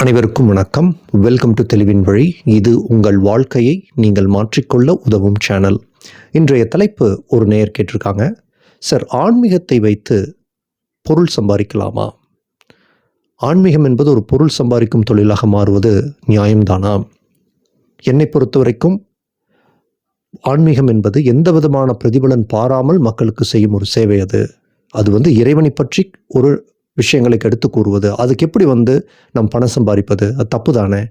அனைவருக்கும் வணக்கம். Welcome to தெளிவின் வழி இது உங்கள் வாழ்க்கையை நீங்கள் மாற்றிக்கொள்ள உதவும் சேனல் இன்றைய தலைப்பு ஒரு நேயர் கேட்டிருக்காங்க. சார் ஆன்மீகத்தை வைத்து பொருள் சம்பாதிக்கலாமா? ஆன்மீகம் என்பது ஒரு பொருள் சம்பாதிக்கும் தொழிலாக மாறுவது நியாயம்தானா? என்னை பொறுத்த வரைக்கும் ஆன்மீகம் என்பது எந்த விதமான பிரதிபலன் பாராமல் மக்களுக்கு செய்யும் ஒரு சேவை அது. அது வந்து இறைவனை பற்றி ஒரு விஷயங்களை எடுத்து கூறுவது அதுக்கு எப்படி வந்து நம் பணம் சம்பாதிப்பது? அது தப்பு தானே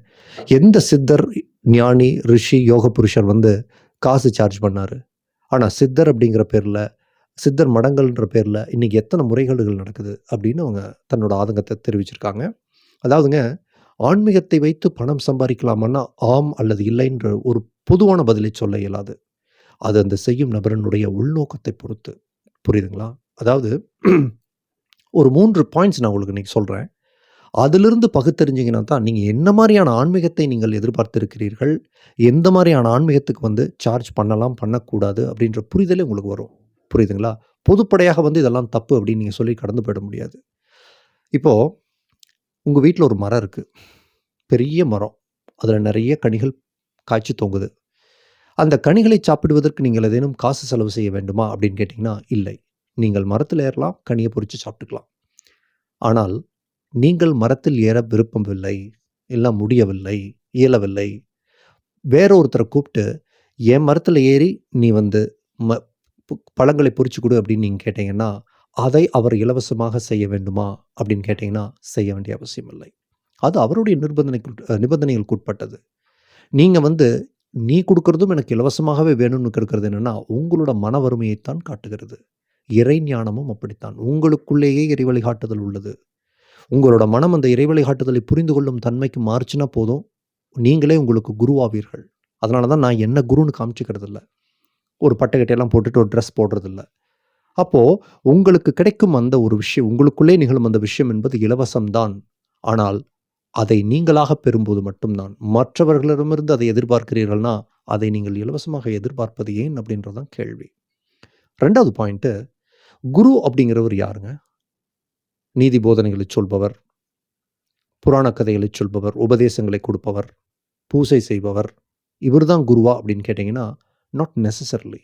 எந்த சித்தர் ஞானி ரிஷி யோக புருஷர் வந்து காசு சார்ஜ் பண்ணார்? ஆனால் சித்தர் அப்படிங்கிற பேரில் சித்தர் மடங்கள்ன்ற பேரில் இன்றைக்கி எத்தனை முறைகேடுகள் நடக்குது அப்படின்னு அவங்க தன்னோட ஆதங்கத்தை தெரிவிச்சிருக்காங்க. அதாவதுங்க ஆன்மீகத்தை வைத்து பணம் சம்பாதிக்கலாமான்னா ஆம் அல்லது இல்லைன்ற ஒரு பொதுவான பதிலை சொல்ல இயலாது. அது அந்த செய்யும் நபரனுடைய உள்நோக்கத்தை பொறுத்து. புரியுதுங்களா? அதாவது ஒரு மூன்று பாயிண்ட்ஸ் நான் உங்களுக்கு இன்றைக்கி சொல்கிறேன் அதிலிருந்து பகுத்தறிஞ்சிங்கன்னா தான் நீங்கள் என்ன மாதிரியான ஆன்மீகத்தை நீங்கள் எதிர்பார்த்திருக்கிறீர்கள்? எந்த மாதிரியான ஆன்மீகத்துக்கு வந்து சார்ஜ் பண்ணலாம் பண்ணக்கூடாது அப்படின்ற புரிதலே உங்களுக்கு வரும். புரியுதுங்களா? பொதுப்படையாக வந்து இதெல்லாம் தப்பு அப்படின்னு நீங்கள் சொல்லி கடந்து போயிட முடியாது. இப்போது உங்கள் வீட்டில் ஒரு மரம் இருக்குது பெரிய மரம். அதில் நிறைய கனிகள் காய்ச்சி தொங்குது. அந்த கனிகளை சாப்பிடுவதற்கு நீங்கள் ஏதேனும் காசு செலவு செய்ய வேண்டுமா அப்படின்னு கேட்டிங்கன்னா இல்லை. நீங்கள் மரத்தில் ஏறலாம் கனியை பொறித்து சாப்பிட்டுக்கலாம். ஆனால் நீங்கள் மரத்தில் ஏற விருப்பமில்லை எல்லாம் முடியவில்லை இயலவில்லை. வேற ஒருத்தரை கூப்பிட்டு என் மரத்தில் ஏறி நீ வந்து ம பழங்களை பொறிச்சு கொடு அப்படின்னு நீங்கள் கேட்டிங்கன்னா அதை அவர் இலவசமாக செய்ய வேண்டுமா? அப்படின்னு கேட்டிங்கன்னா செய்ய வேண்டிய அவசியம் இல்லை. அது அவருடைய நிர்பந்தனைக்கு உட்- நிபந்தனைகளுக்கு உட்பட்டது. நீங்கள் வந்து நீ கொடுக்கறதும் எனக்கு இலவசமாகவே வேணும்னு கேட்கறது என்னென்னா உங்களோட மன வறுமையைத்தான் காட்டுகிறது. இறை ஞானமும் அப்படித்தான். உங்களுக்குள்ளேயே இறை வழிகாட்டுதல் உள்ளது. உங்களோட மனம் அந்த இறை வழிகாட்டுதலை புரிந்து கொள்ளும் தன்மைக்கு மாறுச்சுன்னா போதும். நீங்களே உங்களுக்கு குருவாவீர்கள். அதனால தான் நான் என்ன குருன்னு காமிச்சிக்கிறது இல்லை ஒரு பட்டைக்கட்டையெல்லாம் போட்டுட்டு ஒரு ட்ரெஸ் போடுறது இல்ல அப்போது உங்களுக்கு கிடைக்கும் அந்த ஒரு விஷயம் உங்களுக்குள்ளே நிகழும் அந்த விஷயம் என்பது இலவசம்தான். ஆனால் அதை நீங்களாக பெறும்போது மட்டும்தான். மற்றவர்களிடமிருந்து அதை எதிர்பார்க்கிறீர்கள்னா அதை நீங்கள் இலவசமாக எதிர்பார்ப்பது ஏன் அப்படின்றதான் கேள்வி. ரெண்டாவது பாயிண்ட்டு குரு அப்படிங்கிறவர் யாருங்க? நீதி போதனைகளை சொல்பவர் புராண கதைகளை சொல்பவர் உபதேசங்களை கொடுப்பவர் பூசை செய்பவர் இவர் தான் குருவா அப்படின்னு கேட்டிங்கன்னா நாட் நெசசரிலி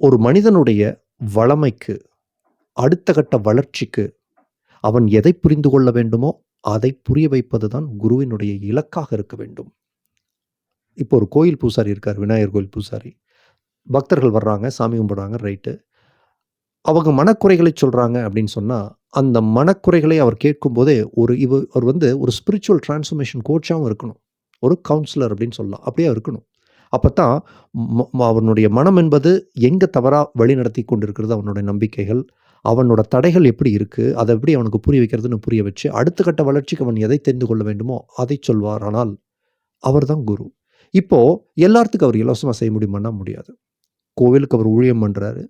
ஒரு மனிதனுடைய வளமைக்கு அடுத்த கட்ட வளர்ச்சிக்கு அவன் எதை புரிந்து கொள்ள வேண்டுமோ அதை புரிய வைப்பது தான் குருவினுடைய இலக்காக இருக்க வேண்டும். இப்போ ஒரு கோயில் பூசாரி இருக்கார் விநாயகர் கோயில் பூசாரி. பக்தர்கள் வர்றாங்க சாமி கும்பிட்றாங்க ரைட்டு அவங்க மனக்குறைகளை சொல்கிறாங்க அப்படின்னு சொன்னால் அந்த மனக்குறைகளை அவர் கேட்கும்போதே ஒரு இவ அவர் வந்து ஒரு ஸ்பிரிச்சுவல் டிரான்ஸ்ஃபர்மேஷன் கோச்சாகவும் இருக்கணும். ஒரு கவுன்சிலர் அப்படின்னு சொல்லலாம். அப்படியே இருக்கணும். அப்போ தான் அவனுடைய மனம் என்பது எங்கே தவறாக வழி நடத்தி கொண்டிருக்கிறது அவனுடைய நம்பிக்கைகள் அவனோட தடைகள் எப்படி இருக்குது அதை எப்படி அவனுக்கு புரிய வைக்கிறதுன்னு புரிய வச்சு அடுத்த கட்ட வளர்ச்சிக்கு அவன் எதை தெரிந்து கொள்ள வேண்டுமோ அதை சொல்வார். ஆனால் அவர் தான் குரு. இப்போது எல்லாத்துக்கும் அவர் இலவசமாக செய்ய முடியுமான்னா முடியாது. கோவிலுக்கு அவர் ஊழியம் பண்ணுறாரு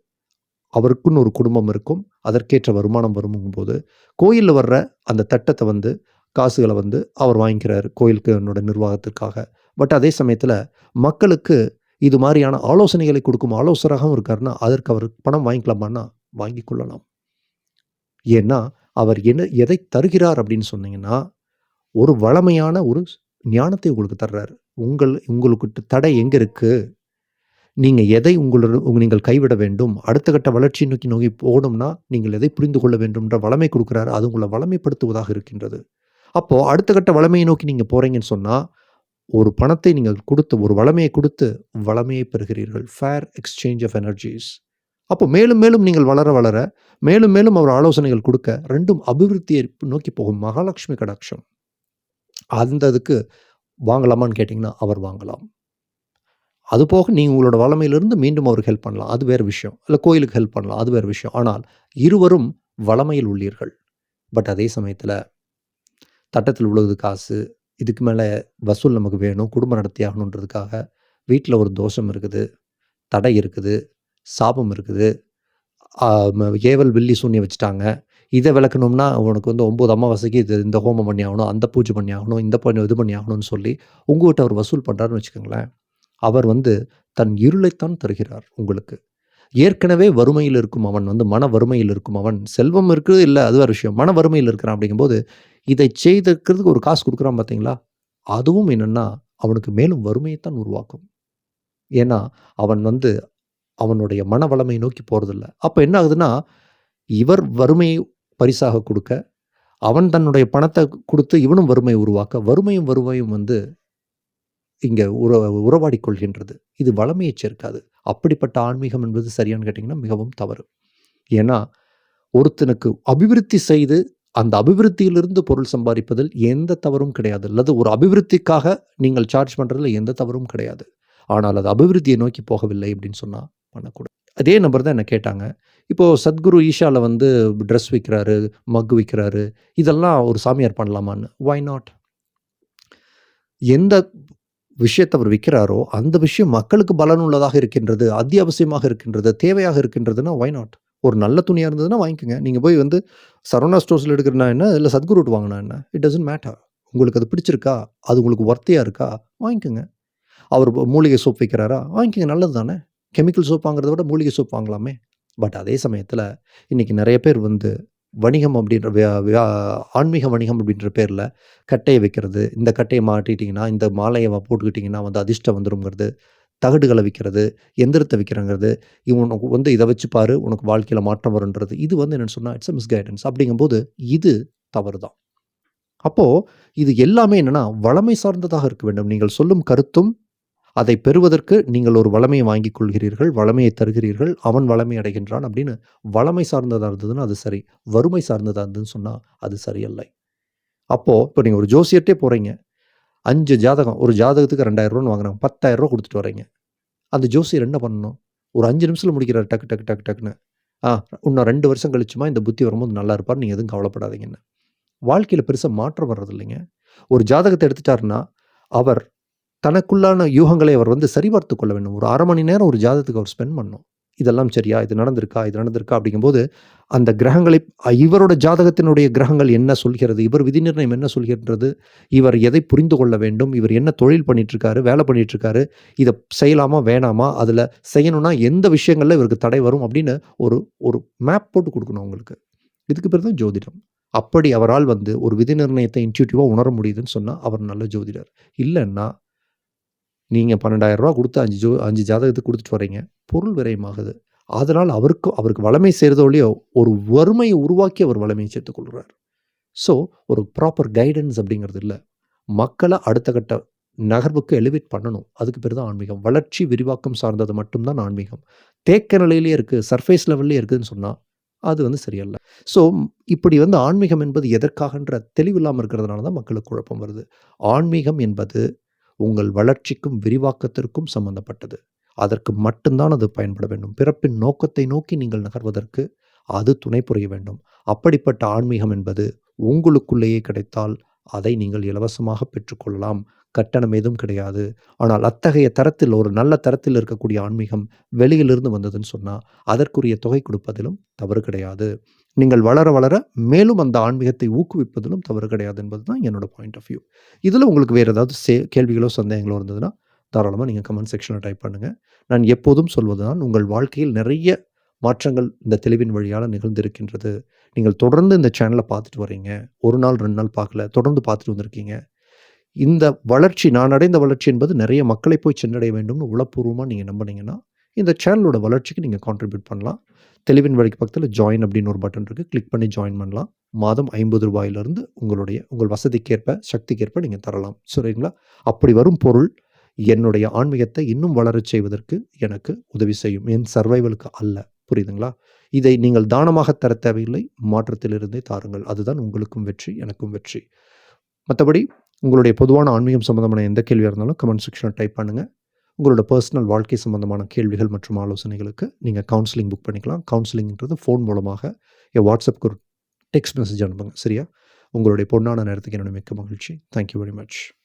அவருக்குன்னு ஒரு குடும்பம் இருக்கும். அதற்கேற்ற வருமானம் வரும்போது கோயிலில் வர்ற அந்த தட்டத்தை வந்து காசுகளை வந்து அவர் வாங்கிக்கிறார் கோயிலுக்கு என்னோட நிர்வாகத்திற்காக. பட் அதே சமயத்தில் மக்களுக்கு இது மாதிரியான ஆலோசனைகளை கொடுக்கும் ஆலோசகராகவும் இருக்காருன்னா அதற்கு அவர் பணம் வாங்கிக்கலாமான்னா வாங்கி கொள்ளலாம் ஏன்னா அவர் என்ன எதை தருகிறார் அப்படின்னு சொன்னீங்கன்னா ஒரு வளமையான ஒரு ஞானத்தை உங்களுக்கு தர்றாரு. உங்கள் உங்களுக்கு தடை எங்கே இருக்குது நீங்கள் எதை உங்களோட நீங்கள் கைவிட வேண்டும் அடுத்த கட்ட வளர்ச்சி நோக்கி நோக்கி போகணும்னா நீங்கள் எதை புரிந்து கொள்ள வேண்டும்ன்ற வளமை கொடுக்குறாரு. அது உங்களை வளமைப்படுத்துவதாக இருக்கின்றது. அப்போது அடுத்த கட்ட வளமையை நோக்கி நீங்கள் போகிறீங்கன்னு சொன்னால் ஒரு பணத்தை நீங்கள் கொடுத்து ஒரு வளமையை கொடுத்து வளமையை பெறுகிறீர்கள். ஃபேர் எக்ஸ்சேஞ்ச் ஆஃப் எனர்ஜிஸ் அப்போ மேலும் மேலும் நீங்கள் வளர வளர மேலும் மேலும் அவர் ஆலோசனைகள் கொடுக்க ரெண்டும் அபிவிருத்தியை நோக்கி போகும் மகாலட்சுமி கடாட்சம். அந்த அதுக்கு வாங்கலாமான்னு கேட்டிங்கன்னா அவர் வாங்கலாம். அது போக நீங்கள் உங்களோட வளமையிலிருந்து மீண்டும் அவருக்கு ஹெல்ப் பண்ணலாம். அது வேறு விஷயம். இல்லை கோயிலுக்கு ஹெல்ப் பண்ணலாம். அது வேறு விஷயம். ஆனால் இருவரும் வளமையில் உள்ளீர்கள். பட் அதே சமயத்தில் தட்டத்தில் உள்ளது காசு இதுக்கு மேலே வசூல் நமக்கு வேணும். குடும்பம் நடத்தி ஆகணுன்றதுக்காக வீட்டில் ஒரு தோஷம் இருக்குது தடை இருக்குது சாபம் இருக்குது. ஏவல் வில்லி சூன்யம் வச்சுட்டாங்க. இதை விளக்கணும்னா உனக்கு வந்து ஒம்பது அமாவாசைக்கு இது இந்த ஹோமம் பண்ணி ஆகணும் அந்த பூஜை பண்ணி ஆகணும் இந்த பண்ணி இது பண்ணி ஆகணும்னு சொல்லி உங்கள்கிட்ட அவர் வசூல் பண்ணுறாருன்னு வச்சுக்கோங்களேன். அவர் வந்து தன் இருளைத்தான் தருகிறார் உங்களுக்கு. ஏற்கனவே வறுமையில் இருக்கும் அவன் வந்து மன வறுமையில் இருக்கும் அவன். செல்வம் இருக்குது இல்லை அது ஒரு விஷயம். மன வறுமையில் இருக்கிறான் அப்படிங்கும்போது இதை செய்திருக்கிறதுக்கு ஒரு காசு கொடுக்குறான் பார்த்தீங்களா? அதுவும் என்னென்னா அவனுக்கு மேலும் வறுமையைத்தான் உருவாக்கும். ஏன்னா அவன் வந்து அவனுடைய மன வளமையை நோக்கி போகிறதில்ல அப்போ என்ன ஆகுதுன்னா இவர் வறுமையை பரிசாக கொடுக்க அவன் தன்னுடைய பணத்தை கொடுத்து இவனும் வறுமையை உருவாக்க வறுமையும் வறுமையும் வந்து இங்கே உற உறவாடி கொள்கின்றது இது வளமையை சேர்க்காது. அப்படிப்பட்ட ஆன்மீகம் என்பது சரியான்னு கேட்டிங்கன்னா மிகவும் தவறு. ஏன்னா ஒருத்தனுக்கு அபிவிருத்தி செய்து அந்த அபிவிருத்தியிலிருந்து பொருள் சம்பாதிப்பதில் எந்த தவறும் கிடையாது. அல்லது ஒரு அபிவிருத்திக்காக நீங்கள் சார்ஜ் பண்ணுறதுல எந்த தவறும் கிடையாது. ஆனால் அது அபிவிருத்தியை நோக்கி போகவில்லை அப்படின்னு சொன்னால் பண்ணக்கூடாது. அதே நம்பர் தான் என்னை கேட்டாங்க. இப்போது சத்குரு ஈஷாவில் வந்து ட்ரெஸ் விற்கிறாரு மக் விற்கிறாரு இதெல்லாம் ஒரு சாமியார் பண்ணலாமான்னு. வை நாட் எந்த விஷயத்தை அவர் விற்கிறாரோ அந்த விஷயம் மக்களுக்கு பலனுள்ளதாக இருக்கின்றது அத்தியாவசியமாக இருக்கின்றது தேவையாக இருக்கின்றதுன்னா ஒய் நாட் ஒரு நல்ல துணியாக இருந்ததுன்னா வாங்கிக்கோங்க. நீங்கள் போய் வந்து சரவணா ஸ்டோர்ஸில் எடுக்கிறனா என்ன இல்லை சத்குரு வாங்கினா என்ன? இட் டசன்ட் மேட்டர் உங்களுக்கு அது பிடிச்சிருக்கா? அது உங்களுக்கு ஒர்த்தியாக இருக்கா? வாங்கிக்கோங்க. அவர் மூலிகை சோப் வைக்கிறாரா? வாங்கிக்கோங்க நல்லது தானே. கெமிக்கல் சோப் வாங்குறத விட மூலிகை சோப் வாங்கலாமே. பட் அதே சமயத்தில் இன்றைக்கி நிறைய பேர் வந்து வணிகம் அப்படின்ற ஆன்மீக வணிகம் அப்படின்ற பேரில் கட்டையை வைக்கிறது. இந்த கட்டையை மாட்டிட்டிங்கன்னா இந்த மாலையை போட்டுக்கிட்டிங்கன்னா வந்து அதிர்ஷ்டம் வந்துருங்கிறது. தகடுகளை விற்கிறது எந்திரத்தை விற்கிறங்கிறது இவனுக்கு வந்து இதை வச்சு பாரு உனக்கு வாழ்க்கையில் மாற்றம் வருன்றது இது வந்து என்னென்னு சொன்னால் இட்ஸ் அ மிஸ்கைடன்ஸ் அப்படிங்கும்போது இது தவறு தான் அப்போது இது எல்லாமே என்னென்னா வளமை சார்ந்ததாக இருக்க வேண்டும். நீங்கள் சொல்லும் கருத்தும் அதை பெறுவதற்கு நீங்கள் ஒரு வளமையை வாங்கிக் கொள்கிறீர்கள் வளமையை தருகிறீர்கள் அவன் வளமை அடைகின்றான் அப்படின்னு வளமை சார்ந்ததாக இருந்ததுன்னா அது சரி வறுமை சார்ந்ததாக இருந்ததுன்னு சொன்னால் அது சரியல்ல. அப்போது இப்போ நீங்கள் ஒரு ஜோசியர்ட்டே போகிறீங்க அஞ்சு ஜாதகம் ஒரு ஜாதகத்துக்கு ரெண்டாயிரரூவான்னு வாங்குறாங்க பத்தாயிரம் ரூபா கொடுத்துட்டு வரீங்க அந்த ஜோசியர் என்ன பண்ணணும்? ஒரு அஞ்சு நிமிஷத்தில் முடிக்கிறார் டக்கு டக்கு டக்கு டக்குன்னு. ஆ இன்னும் ரெண்டு வருஷம் கழிச்சுமா இந்த புத்தி வரும்போது நல்லா இருப்பார் நீங்கள் எதுவும் கவலைப்படாதீங்கன்னு. வாழ்க்கையில் பெருசாக மாற்றம் வர்றது இல்லைங்க ஒரு ஜாதகத்தை எடுத்துட்டாருன்னா அவர் தனக்குள்ளான யூகங்களை அவர் வந்து சரிபார்த்து கொள்ள வேண்டும். ஒரு அரை மணி நேரம் ஒரு ஜாதகத்துக்கு அவர் ஸ்பெண்ட் பண்ணும் இதெல்லாம் சரியா? இது நடந்திருக்கா? இது நடந்திருக்கா? அப்படிங்கும்போது அந்த கிரகங்களை இவரோட ஜாதகத்தினுடைய கிரகங்கள் என்ன சொல்கிறது? இவர் விதி நிர்ணயம் என்ன சொல்கின்றது? இவர் எதை புரிந்து கொள்ள வேண்டும்? இவர் என்ன தொழில் பண்ணிட்டுருக்காரு? வேலை பண்ணிகிட்ருக்காரு இதை செய்யலாமா? வேணாமா? அதில் செய்யணும்னா எந்த விஷயங்களில் இவருக்கு தடை வரும்? அப்படின்னு ஒரு ஒரு மேப் போட்டு கொடுக்கணும் அவங்களுக்கு. இதுக்கு பேர் தான் ஜோதிடம். அப்படி அவரால் வந்து ஒரு விதி நிர்ணயத்தை இன்ட்யூட்டிவாக உணர முடியுதுன்னு சொன்னால் அவர் நல்ல ஜோதிடர். இல்லைன்னா நீங்கள் பன்னெண்டாயிரரூவா கொடுத்து அஞ்சு ஜோ அஞ்சு ஜாதகத்துக்கு கொடுத்துட்டு வரீங்க பொருள் விரயமாகுது. அதனால் அவருக்கு அவருக்கு வளமை செய்கிறதோலையோ ஒரு வறுமையை உருவாக்கி அவர் வளமையை சேர்த்துக்கொள்கிறார் ஸோ ஒரு ப்ராப்பர் கைடன்ஸ் அப்படிங்கிறது இல்லை. மக்களை அடுத்த கட்ட நகர்வுக்கு எலிவேட் பண்ணணும். அதுக்கு பேர் தான் ஆன்மீகம். வளர்ச்சி விரிவாக்கம் சார்ந்தது மட்டும்தான் ஆன்மீகம். தேக்க நிலையிலே இருக்குது சர்ஃபேஸ் லெவல்லே இருக்குதுன்னு சொன்னால் அது வந்து சரியல்ல. ஸோ இப்படி வந்து ஆன்மீகம் என்பது எதற்காகன்ற தெளிவில்லாமல் இருக்கிறதுனால தான் மக்களுக்கு குழப்பம் வருது. ஆன்மீகம் என்பது உங்கள் வளர்ச்சிக்கும் விரிவாக்கத்திற்கும் சம்பந்தப்பட்டது. அதற்கு மட்டும்தான் அது பயன்பட வேண்டும். பிறப்பின் நோக்கத்தை நோக்கி நீங்கள் நகர்வதற்கு அது துணை புரிய வேண்டும். அப்படிப்பட்ட ஆன்மீகம் என்பது உங்களுக்குள்ளேயே கிடைத்தால் அதை நீங்கள் இலவசமாக பெற்றுக்கொள்ளலாம். கட்டணம் எதுவும் கிடையாது. ஆனால் அத்தகைய தரத்தில் ஒரு நல்ல தரத்தில் இருக்கக்கூடிய ஆன்மீகம் வெளியிலிருந்து வந்ததுன்னு சொன்னால் அதற்குரிய தொகை கொடுப்பதிலும் தவறு கிடையாது. நீங்கள் வளர வளர மேலும் அந்த ஆன்மீகத்தை ஊக்குவிப்பதிலும் தவறு கிடையாது என்பது தான் என்னோடய பாயிண்ட் ஆஃப் வியூ இதில் உங்களுக்கு வேறு ஏதாவது சே கேள்விகளோ சந்தேகங்களோ இருந்ததுன்னா தாராளமாக நீங்கள் கமெண்ட் செக்ஷனில் டைப் பண்ணுங்கள் நான் எப்போதும் சொல்வது தான் உங்கள் வாழ்க்கையில் நிறைய மாற்றங்கள் இந்த தெளிவின் வழியால் நிகழ்ந்திருக்கின்றது. நீங்கள் தொடர்ந்து இந்த சேனலை பார்த்துட்டு வரீங்க ஒரு நாள் ரெண்டு நாள் பார்க்கல தொடர்ந்து பார்த்துட்டு வந்திருக்கீங்க. இந்த வளர்ச்சி நான் அடைந்த வளர்ச்சி என்பது நிறைய மக்களை போய் சென்றடைய வேண்டும்னு உளப்பூர்வமாக நீங்கள் நம்பினீங்கன்னா இந்த சேனலோட வளர்ச்சிக்கு நீங்கள் கான்ட்ரிபியூட் பண்ணலாம். தெளிவின் வழிக்கு பக்கத்தில் ஜாயின் அப்படின்னு ஒரு பட்டன் இருக்குது கிளிக் பண்ணி ஜாயின் பண்ணலாம். மாதம் ஐம்பது ரூபாயிலிருந்து உங்களுடைய உங்கள் வசதிக்கேற்ப சக்திக்கேற்ப நீங்கள் தரலாம். சரிங்களா? அப்படி வரும் பொருள் என்னுடைய ஆன்மீகத்தை இன்னும் வளரச் செய்வதற்கு எனக்கு உதவி செய்யும். என் சர்வைவலுக்கு அல்ல. புரியுதுங்களா? இதை நீங்கள் தானமாக தர தேவையில்லை. மாற்றத்திலிருந்தே தாருங்கள். அதுதான் உங்களுக்கும் வெற்றி எனக்கும் வெற்றி. மற்றபடி உங்களுடைய பொதுவான ஆன்மீகம் சம்மந்தமான எந்த கேள்வியாக இருந்தாலும் கமெண்ட் செக்ஷனில் டைப் பண்ணுங்கள் உங்களோட பர்சனல் வாழ்க்கை சம்மந்தமான கேள்விகள் மற்றும் ஆலோசனைகளுக்கு நீங்கள் கவுன்சிலிங் புக் பண்ணிக்கலாம். கவுன்சிலிங்கிறது ஃபோன் மூலமாக என் வாட்ஸ்அப்புக்கு ஒரு டெக்ஸ்ட் மெசேஜ் அனுப்புங்க. சரியா? உங்களுடைய பொண்ணான நேரத்துக்கு என்னோட மிக்க மகிழ்ச்சி. Thank you very much